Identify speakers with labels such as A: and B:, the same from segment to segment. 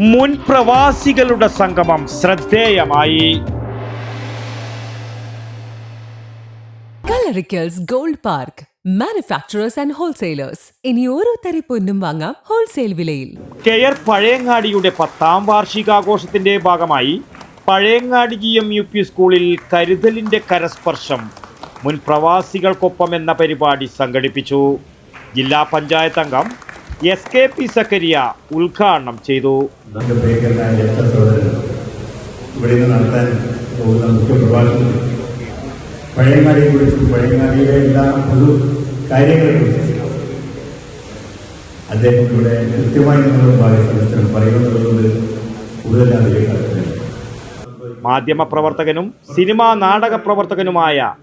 A: മുൻ പ്രവാസികളുടെ സംഗമം ശ്രദ്ധേയമായി.
B: Kalarikkals gold park manufacturers and wholesalers ഇനി ഓരോ തരി പൊന്നും വാങ്ങാം ഹോൾസെയിൽ വിലയിൽ.
A: കെയർ പഴയങ്ങാടിയുടെ പത്താം വാർഷികാഘോഷത്തിന്റെ ഭാഗമായി Pazhayangadi G M U P സ്കൂളിൽ കരുതലിന്റെ കരസ്പർശം മുൻ പ്രവാസികൾക്കൊപ്പം എന്ന പരിപാടി സംഘടിപ്പിച്ചു. ജില്ലാ പഞ്ചായത്ത് അംഗം എസ് കെ പി സക്കരിയ ഉദ്ഘാടനം ചെയ്തു.
C: മാധ്യമ പ്രവർത്തകനും ഇവിടെ നിന്ന് നടത്താൻ പോകുന്ന മുഖ്യ പ്രഭാഷണം. പഴയങ്ങാടിയെ കുറിച്ചും പഴയങ്ങാടിയിലെ എല്ലാ പൊതു കാര്യങ്ങളെക്കുറിച്ചും അദ്ദേഹം ഇവിടെ കൃത്യമായി നമ്മുടെ മുമ്പാകെ സദസ്സിനും പറയുന്നതുകൊണ്ട് കൂടുതൽ അതിലേക്ക് കടക്കുന്നില്ല
A: മാധ്യമപ്രവർത്തകനും സിനിമാ നാടക പ്രവർത്തകനുമായ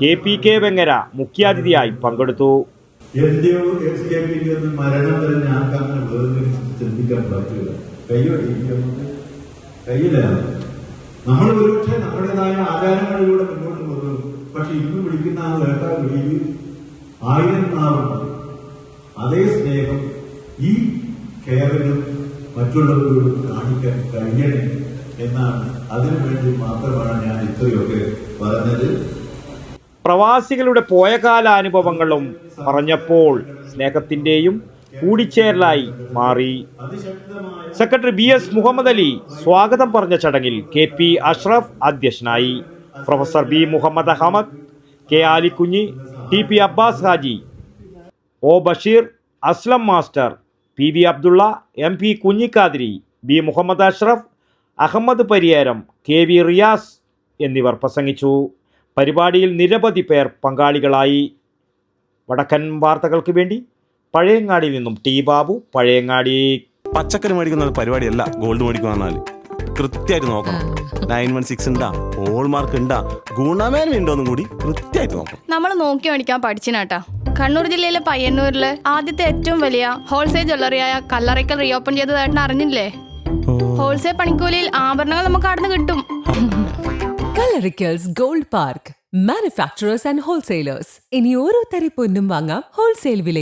A: കെ പി കെ വെങ്ങര മുഖ്യാതിഥിയായി പങ്കെടുത്തു.
C: എന്റെയോ എസ് കെ പിക്ക് ഒന്ന് മരണം വരെ ഞാൻ അങ്ങനെ വേർതിരിച്ച് ചിന്തിക്കാൻ പറ്റില്ല. കയ്യോ? നമുക്ക് കയ്യില്ല. നമ്മൾ ഒരുപക്ഷെ നമ്മുടേതായ ആചാരങ്ങളിലൂടെ മുന്നോട്ട് പോകുന്നു. പക്ഷെ ഇന്ന് വിളിക്കുന്ന ആ വേട്ട വിളിയിൽ ആയിരം നാളുണ്ട് അതേ സ്നേഹം ഈ കേരളം മറ്റുള്ളവരോട് കാണിക്കാൻ കഴിയണേ എന്നാണ്. അതിനു വേണ്ടി മാത്രമാണ് ഞാൻ ഇത്രയൊക്കെ പറഞ്ഞത്.
A: പ്രവാസികളുടെ പോയകാലാനുഭവങ്ങളും പറഞ്ഞപ്പോൾ സ്നേഹത്തിന്റെയും കൂടിച്ചേരലായി മാറി. Secretary B S Muhammad Ali സ്വാഗതം പറഞ്ഞ ചടങ്ങിൽ കെ പി അഷ്റഫ് അധ്യക്ഷനായി. Professor B Muhammad Ahmed K Alikunhi T P Abbas Haji O Basheer Aslam master P V Abdulla M P Kunhikathiri B Muhammad Ashraf Ahmed Pariyaram K V Riyas എന്നിവർ പ്രസംഗിച്ചു. പരിപാടിയിൽ നിരവധി പേർ പങ്കാളികളായി. വടക്കൻ വാർത്തകൾക്ക് വേണ്ടി പഴയങ്ങാടിയിൽ നിന്നും ടി ബാബു പഴയങ്ങാടി.
D: പച്ചക്കറി മേടിക്കുന്ന പരിപാടിയല്ല ഗോൾഡ് മേടിക്കുക എന്നാൽ കൃത്യമായിട്ട് നോക്കണം. നയൻ വൺ സിക്സ് ഉണ്ടാ ഹോൾമാർക്ക് ഉണ്ടാ ഗുണമേന്മ ഉണ്ടോന്നും കൂടി കൃത്യമായിട്ട് നോക്കണം.
E: നമ്മൾ നോക്കി മേടിക്കാൻ പഠിച്ചിനാട്ടാ. കണ്ണൂർ ജില്ലയിലെ പയ്യന്നൂരിൽ ആദ്യത്തെ ഏറ്റവും വലിയ ഹോൾസെയിൽ ജ്വല്ലറിയായ കല്ലറയ്ക്കൽ റീഓപ്പൺ ചെയ്തതായിട്ട് അറിഞ്ഞില്ലേ? ഹോൾസെയിൽ പണിക്കൂലിയിൽ ആഭരണങ്ങൾ നമുക്ക് അവിടുന്ന് കിട്ടും.
B: Kallarikkals gold park. Manufacturers and wholesalers ഇനി ഓരോ തരി പൊന്നും വാങ്ങാം. ഹോൾസെയിൽ വിലയിൽ.